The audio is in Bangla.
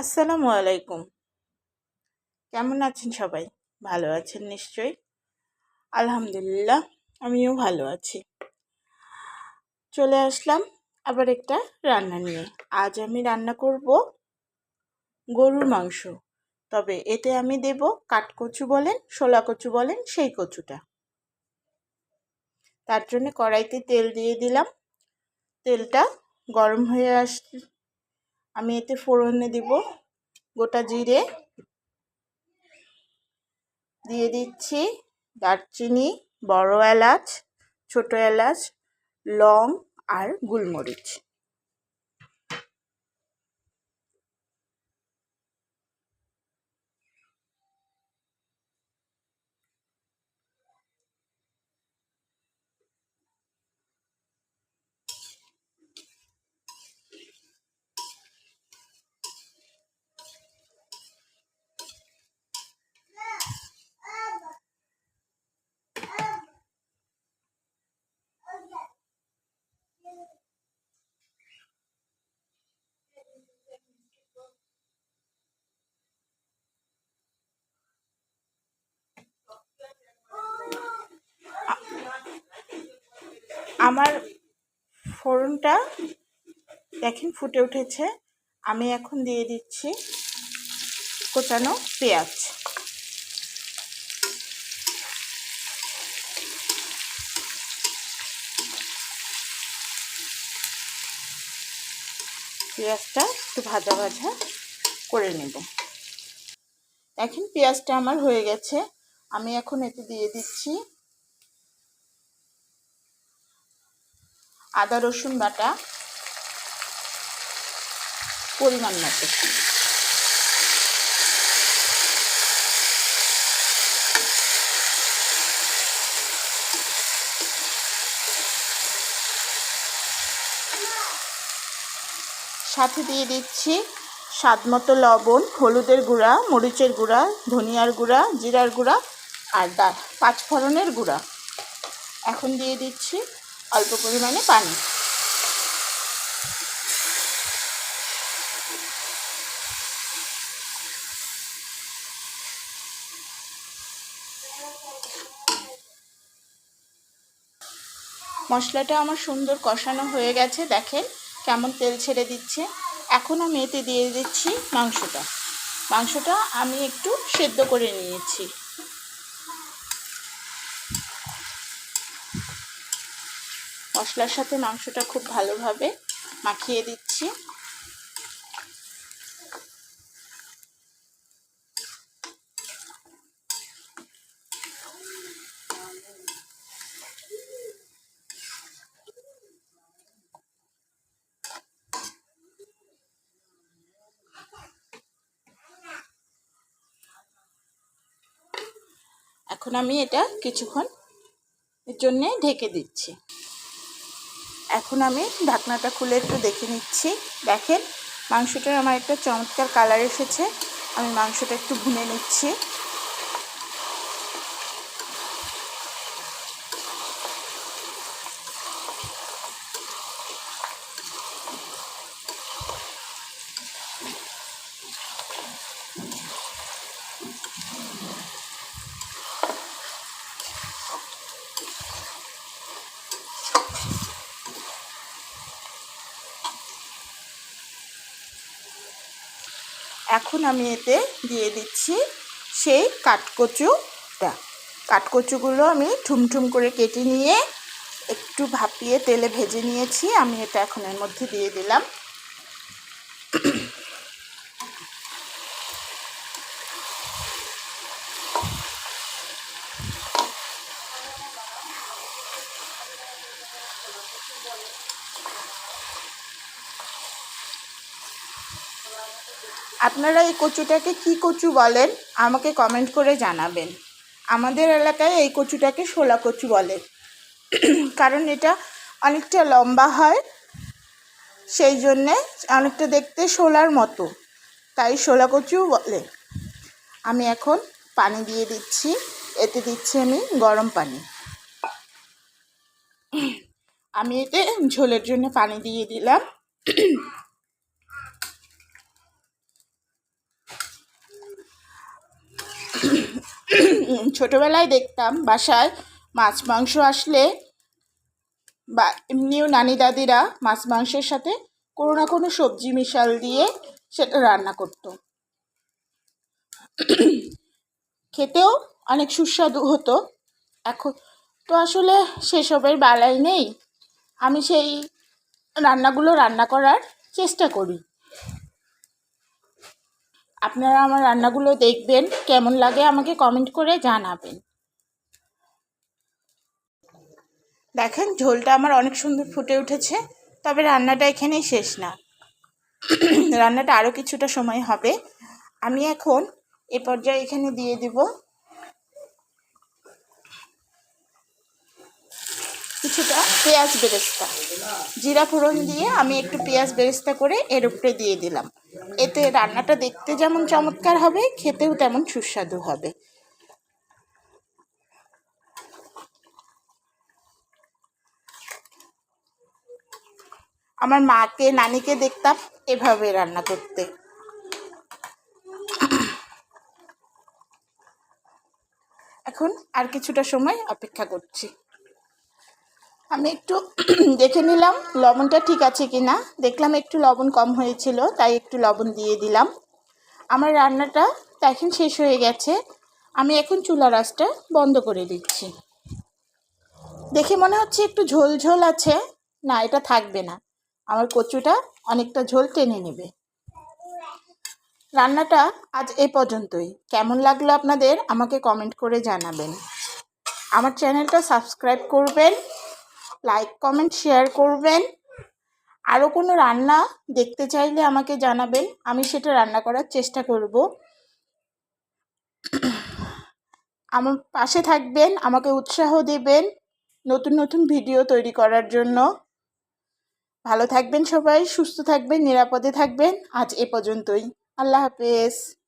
আসসালামু আলাইকুম। কেমন আছেন সবাই? ভালো আছেন নিশ্চয়ই? আলহামদুলিল্লাহ, আমিও ভালো আছি। চলে আসলাম আবার একটা রান্না নিয়ে। আজ আমি রান্না করব গরুর মাংস। তবে এতে আমি দেব কাঠকচু বলেন শোলা কচু বলেন, সেই কচুটা। তার জন্য কড়াইতে তেল দিয়ে দিলাম। তেলটা গরম হয়ে আস আমি এতে ফোড়নে দিব, গোটা জিরে। দিয়ে দিচ্ছি দারচিনি, বড় এলাচ, ছোট এলাচ, লং আর গোলমরিচ। আমার ফোড়নটা দেখেন ফুটে উঠেছে। আমি এখন দিয়ে দিচ্ছি কোচানো পেঁয়াজ। পেঁয়াজটা একটু ভাজা ভাজা করে নেব। এখন পেঁয়াজটা আমার হয়ে গেছে। আমি এখন এতে দিয়ে দিচ্ছি আদা, রসুন বাটা, পরিমাণ মতো। সাথে দিয়ে দিচ্ছি স্বাদ মতো লবণ, হলুদের গুঁড়া, মরিচের গুঁড়া, ধনিয়ার গুঁড়া, জিরার গুঁড়া আর দা পাঁচফোড়নের গুঁড়া। এখন দিয়ে দিচ্ছি অল্প পরিমাণে পানি। মশলাটা আমার সুন্দর কষানো হয়ে গেছে, দেখেন কেমন তেল ছেড়ে দিচ্ছে। এখন আমি এতে দিয়ে দিচ্ছি মাংসটা। মাংসটা আমি একটু সেদ্ধ করে নিয়েছি। মশলার সাথে মাংসটা খুব ভালোভাবে মাখিয়ে দিচ্ছি। এখন আমি এটা কিছুক্ষণ এর জন্যে ঢেকে দিচ্ছি। এখন আমি ঢাকনাটা খুলে একটু দেখে নিচ্ছি। দেখেন, মাংসটার আমার একটা চমৎকার কালার এসেছে। আমি মাংসটা একটু ভুনে নিচ্ছি। এখন আমি এতে দিয়ে দিচ্ছি সেই কাঠকচুটা। কাঠকচুগুলো আমি ঠুমঠুম করে কেটে নিয়ে একটু ভাপিয়ে তেলে ভেজে নিয়েছি। আমি এটা এখন এর মধ্যে দিয়ে দিলাম। আপনারা এই কচুটাকে কি কচু বলেন, আমাকে কমেন্ট করে জানাবেন। আমাদের এলাকায় এই কচুটাকে শোলা কচু বলে। কারণ এটা অনেকটা লম্বা হয়, সেই জন্যে অনেকটা দেখতে শোলার মতো, তাই শোলা কচু বলে। আমি এখন পানি দিয়ে দিচ্ছি, এতে দিচ্ছি আমি গরম পানি। আমি এতে ঝোলের জন্য পানি দিয়ে দিলাম। ছোটোবেলায় দেখতাম বাসায় মাছ মাংস আসলে বা এমনিও নানি দাদিরা মাছ মাংসের সাথে কোনো না কোনো সবজি মিশাল দিয়ে সেটা রান্না করতো। খেতেও অনেক সুস্বাদু হতো। এখন তো আসলে সেসবের বেলায় নেই। আমি সেই রান্নাগুলো রান্না করার চেষ্টা করি। আপনারা আমার রান্নাগুলো দেখবেন, কেমন লাগে আমাকে কমেন্ট করে জানাবেন। দেখেন, ঝোলটা আমার অনেক সুন্দর ফুটে উঠেছে, তবে রান্নাটা এখানেই শেষ না। রান্নাটা আরও কিছুটা সময় হবে। আমি এখন এ পর্যায়ে এখানে দিয়ে দিব। কিছুটা পেঁয়াজ বেরেস্তা। জিরা ফোড়ন দিয়ে আমি একটু পেঁয়াজ বেরেস্তা করে এর উপরে দিয়ে দিলাম। এতে রান্নাটা দেখতে যেমন চমৎকার হবে, খেতেও তেমন সুস্বাদু হবে। আমার মাকে, নানিকে দেখতাম এভাবে রান্না করতে। এখন আর কিছুটা সময় অপেক্ষা করছি। আমি একটু দেখে নিলাম লবণটা ঠিক আছে কি না দেখলাম একটু লবণ কম হয়েছিল, তাই একটু লবণ দিয়ে দিলাম। আমার রান্নাটা এখন শেষ হয়ে গেছে। আমি এখন চুলা রাসটা বন্ধ করে দিচ্ছি। দেখে মনে হচ্ছে একটু ঝোল ঝোল আছে। না, এটা থাকবে না। আমার কচুটা অনেকটা ঝোল টেনে নেবে। রান্নাটা আজ এ পর্যন্তই। কেমন লাগল আপনাদের আমাকে কমেন্ট করে জানাবেন। আমার চ্যানেলটা সাবস্ক্রাইব করবেন। লাইক কমেন্ট শেয়ার করবেন। আরও কোনো রান্না দেখতে চাইলে আমাকে জানাবেন। আমি সেটা রান্না করার চেষ্টা করব। আমার পাশে থাকবেন, আমাকে উৎসাহ দেবেন নতুন নতুন ভিডিও তৈরি করার জন্য। ভালো থাকবেন সবাই, সুস্থ থাকবেন, নিরাপদে থাকবেন। আজ এ পর্যন্তই। আল্লাহ হাফেজ।